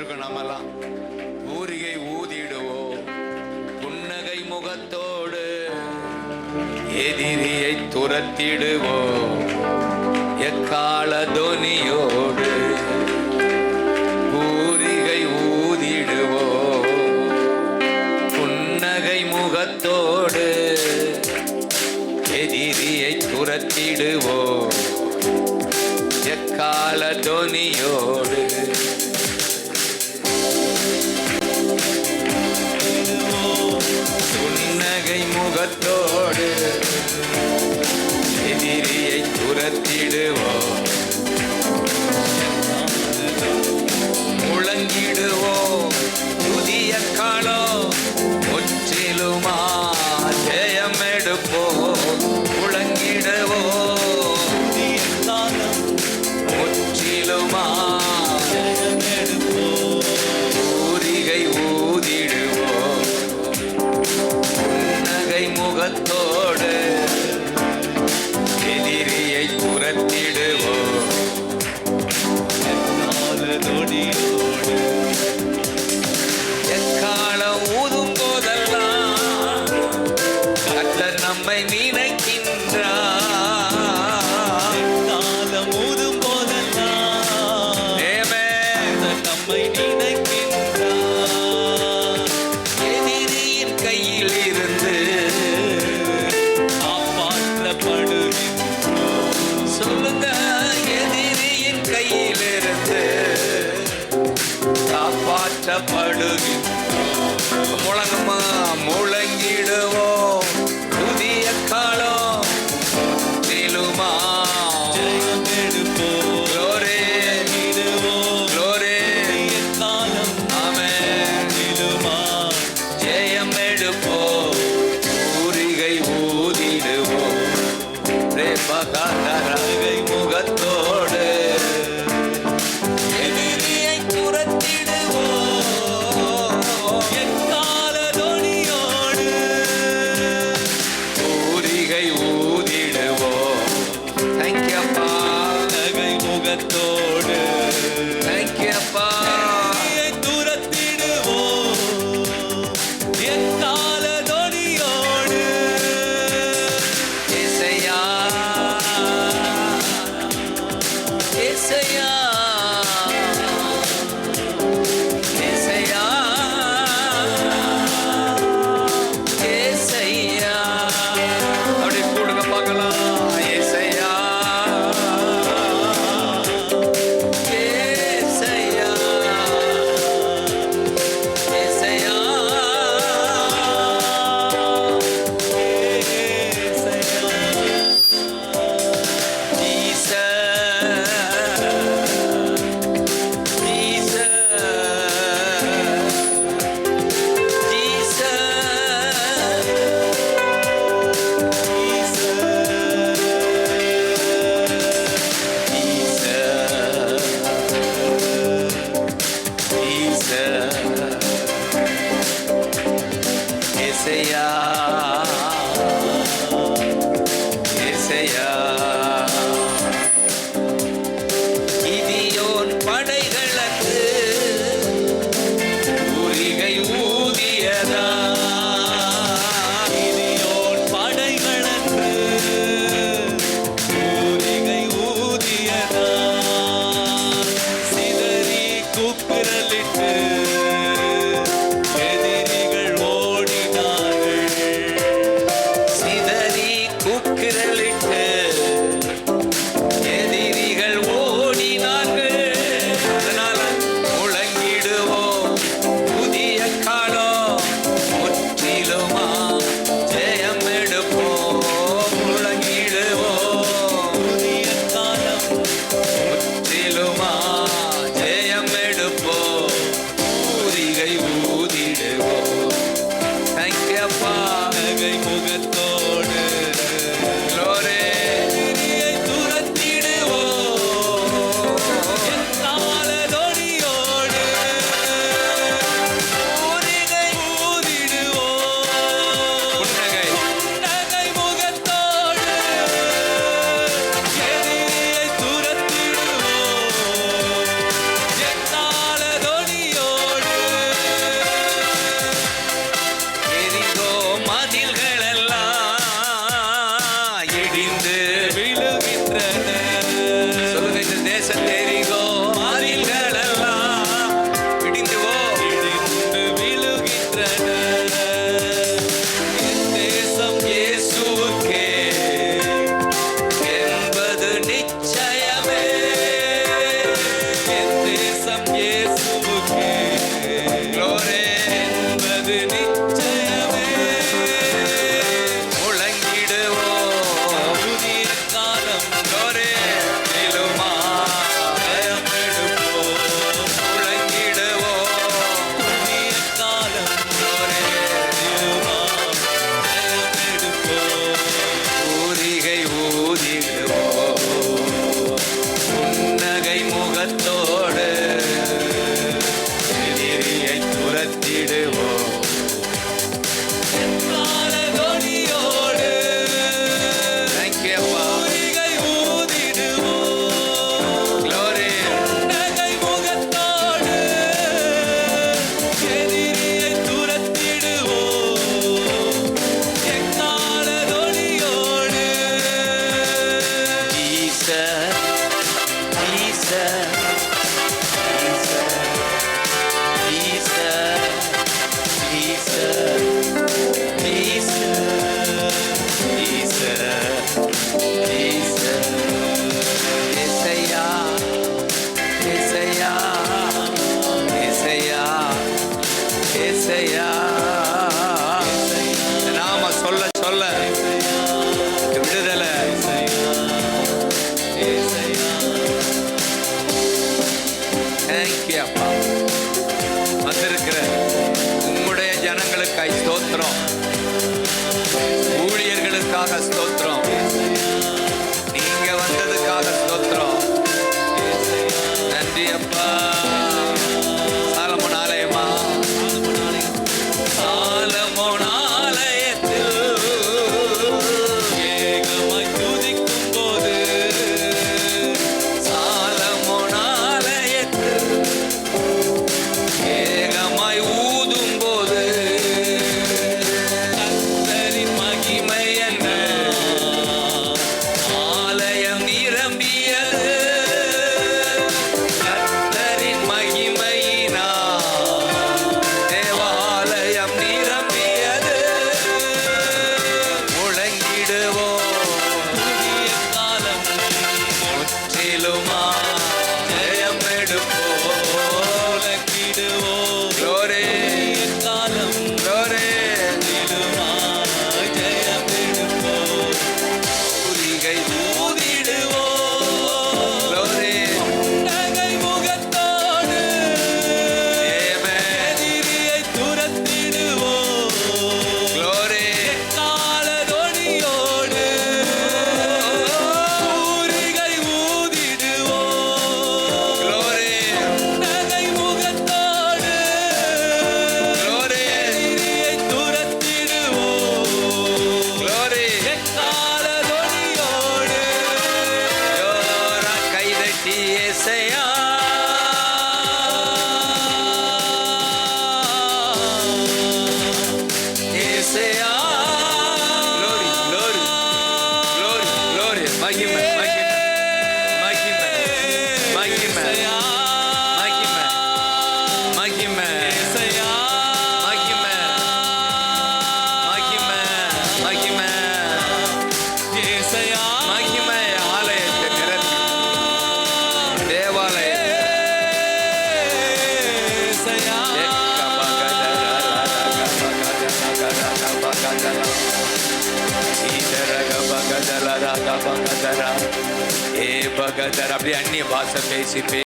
இருக்கோம் நாமெல்லாம் ஊரிகை ஊதிடுவோம் புன்னகை முகத்தோடு எதிரியை துரத்திடுவோம் எக்கால தொனியோடு ஊரிகை ஊதிடுவோம் புன்னகை முகத்தோடு எதிரியை துரத்திடுவோம் எக்கால தொனியோடு முகத்தோடு எதிரியை துரத்திடுவோம். முழங்கிடுவோம் எக்காலம் ஊதும் போதெல்லாம் கர்த்தர் நம்மை நினைக்கின்றார் Amen. எதிரியின் காப்பாற்றப்படுகின்றோம் முழங்கம்மா முழங்கிடுவோம். ஊரிகை ஊதிடுவோம் ceia. சொல்ல உங்களுடைய ஜனங்களுக்காய் ஸ்தோத்திரம். ஊழியர்களுக்காக ஸ்தோத்திரம். Like yeah. ஏ பகதர் அப்படியே அந்நிய பாஷை பேசி பேசி